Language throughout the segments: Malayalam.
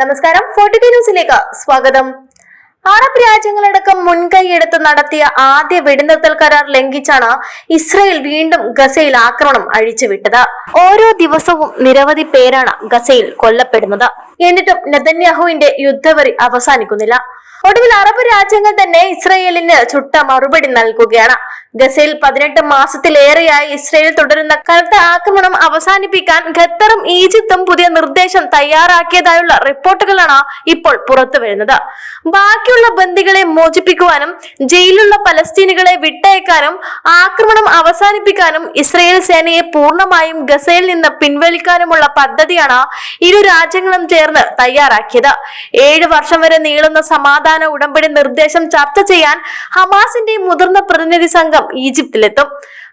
നമസ്കാരം. ഫോർട്ടി ന്യൂസിലേക്ക് സ്വാഗതം. അറബ് രാജ്യങ്ങളടക്കം മുൻകൈയെടുത്ത് നടത്തിയ ആദ്യ വെടിനിർത്തൽ കരാർ ലംഘിച്ചാണ് ഇസ്രയേൽ വീണ്ടും ഗസയിൽ ആക്രമണം അഴിച്ചുവിട്ടത്. ഓരോ ദിവസവും നിരവധി പേരാണ് ഗസയിൽ കൊല്ലപ്പെടുന്നത്. എന്നിട്ടും നെതന്യാഹുവിന്റെ യുദ്ധവരി അവസാനിക്കുന്നില്ല. ഒടുവിൽ അറബ് രാജ്യങ്ങൾ തന്നെ ഇസ്രയേലിന് ചുട്ട മറുപടി നൽകുകയാണ്. ഗസയിൽ പതിനെട്ട് മാസത്തിലേറെയായി ഇസ്രയേൽ തുടരുന്ന കനത്ത ആക്രമണം അവസാനിപ്പിക്കാൻ ഖത്തറും ഈജിപ്തും പുതിയ നിർദ്ദേശം തയ്യാറാക്കിയതായുള്ള റിപ്പോർട്ടുകളാണ് ഇപ്പോൾ പുറത്തു വരുന്നത്. ബാക്കിയുള്ള ബന്ദികളെ മോചിപ്പിക്കുവാനും ജയിലിലുള്ള പലസ്തീനുകളെ വിട്ടയക്കാനും ആക്രമണം അവസാനിപ്പിക്കാനും ഇസ്രയേൽ സേനയെ പൂർണമായും ഗസയിൽ നിന്ന് പിൻവലിക്കാനുമുള്ള പദ്ധതിയാണ് ഇരു രാജ്യങ്ങളും ചേർന്ന് തയ്യാറാക്കിയത്. ഏഴ് വർഷം വരെ നീളുന്ന സമാധാന ഉടമ്പടി നിർദ്ദേശം ചർച്ച ചെയ്യാൻ ഹമാസിന്റെ മുതിർന്ന പ്രതിനിധി സംഘം ഈജിപ്തിലെത്തും.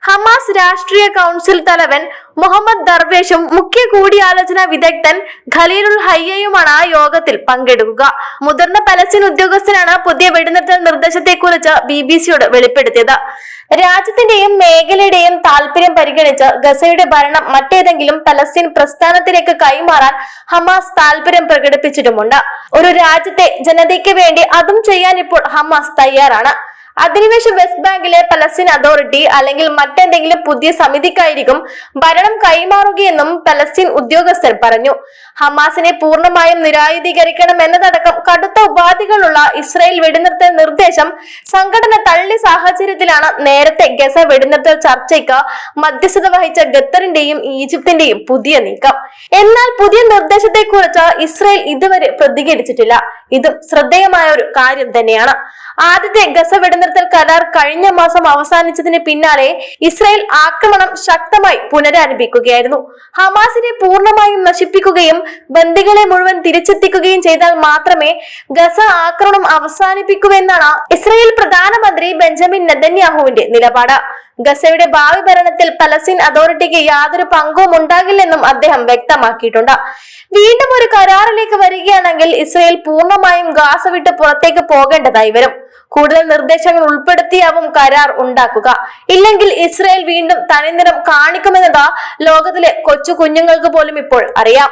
ഹമാസ് രാഷ്ട്രീയ കൗൺസിൽ തലവൻ മുഹമ്മദ് ദർവേഷും മുഖ്യ കൂടിയാലോചന വിദഗ്ധൻ ഖലീലുൽ ഹയ്യയുമാണ് യോഗത്തിൽ പങ്കെടുക്കുക. മുതിർന്ന പലസ്തീൻ ഉദ്യോഗസ്ഥനാണ് പുതിയ വെടിനിർത്തൽ നിർദ്ദേശത്തെക്കുറിച്ച് ബി ബി സിയോട് വെളിപ്പെടുത്തിയത്. രാജ്യത്തിന്റെയും മേഖലയുടെയും താല്പര്യം പരിഗണിച്ച് ഗസയുടെ ഭരണം മറ്റേതെങ്കിലും പലസ്തീൻ പ്രസ്ഥാനത്തിലേക്ക് കൈമാറാൻ ഹമാസ് താല്പര്യം പ്രകടിപ്പിച്ചിട്ടുമുണ്ട്. ഒരു രാജ്യത്തെ ജനതയ്ക്ക് വേണ്ടി അതും ചെയ്യാൻ ഇപ്പോൾ ഹമാസ് തയ്യാറാണ്. അധിനിവേശ വെസ്റ്റ് ബാങ്കിലെ പലസ്തീൻ അതോറിറ്റി അല്ലെങ്കിൽ മറ്റെന്തെങ്കിലും പുതിയ സമിതിക്കായിരിക്കും ഭരണം കൈമാറുകയെന്നും പലസ്തീൻ ഉദ്യോഗസ്ഥർ പറഞ്ഞു. ഹമാസിനെ പൂർണമായും നിരായുധീകരിക്കണം എന്നതടക്കം കടുത്ത ഉപാധികളുള്ള ഇസ്രായേൽ വെടിനിർത്തൽ നിർദ്ദേശം സംഘടന തള്ളി സാഹചര്യത്തിലാണ് നേരത്തെ ഗസ വെടിനിർത്തൽ ചർച്ചയ്ക്ക് മധ്യസ്ഥത വഹിച്ച ഖത്തറിന്റെയും ഈജിപ്തിന്റെയും പുതിയ നീക്കം. എന്നാൽ പുതിയ നിർദ്ദേശത്തെക്കുറിച്ച് ഇസ്രായേൽ ഇതുവരെ പ്രതികരിച്ചിട്ടില്ല. ഇതും ശ്രദ്ധേയമായ ഒരു കാര്യം തന്നെയാണ്. ആദ്യത്തെ ഗസ വെടിനിർത്തൽ കരാർ കഴിഞ്ഞ മാസം അവസാനിച്ചതിന് പിന്നാലെ ഇസ്രായേൽ ആക്രമണം ശക്തമായി പുനരാരംഭിക്കുകയായിരുന്നു. ഹമാസിനെ പൂർണമായും നശിപ്പിക്കുകയും ബന്ദികളെ മുഴുവൻ തിരിച്ചെത്തിക്കുകയും ചെയ്താൽ മാത്രമേ ഗസ ആക്രമണം അവസാനിപ്പിക്കുമെന്നാണ് ഇസ്രയേൽ പ്രധാനമന്ത്രി ബെഞ്ചമിൻ നെതന്യാഹുവിന്റെ നിലപാട്. ഗസയുടെ ഭാവി ഭരണത്തിൽ പലസ്തീൻ അതോറിറ്റിക്ക് യാതൊരു പങ്കും ഉണ്ടാകില്ലെന്നും അദ്ദേഹം വ്യക്തമാക്കിയിട്ടുണ്ട്. വീണ്ടും ഒരു കരാറിലേക്ക് വരികയാണെങ്കിൽ ഇസ്രയേൽ പൂർണമായും ഗാസ വിട്ട് പുറത്തേക്ക് പോകേണ്ടതായി വരും. കൂടുതൽ നിർദ്ദേശങ്ങൾ ഉൾപ്പെടുത്തിയാവും കരാർ ഉണ്ടാക്കുക. ഇല്ലെങ്കിൽ ഇസ്രയേൽ വീണ്ടും തനിനിറം കാണിക്കുമെന്നത് ലോകത്തിലെ കൊച്ചു കുഞ്ഞുങ്ങൾക്ക് പോലും ഇപ്പോൾ അറിയാം.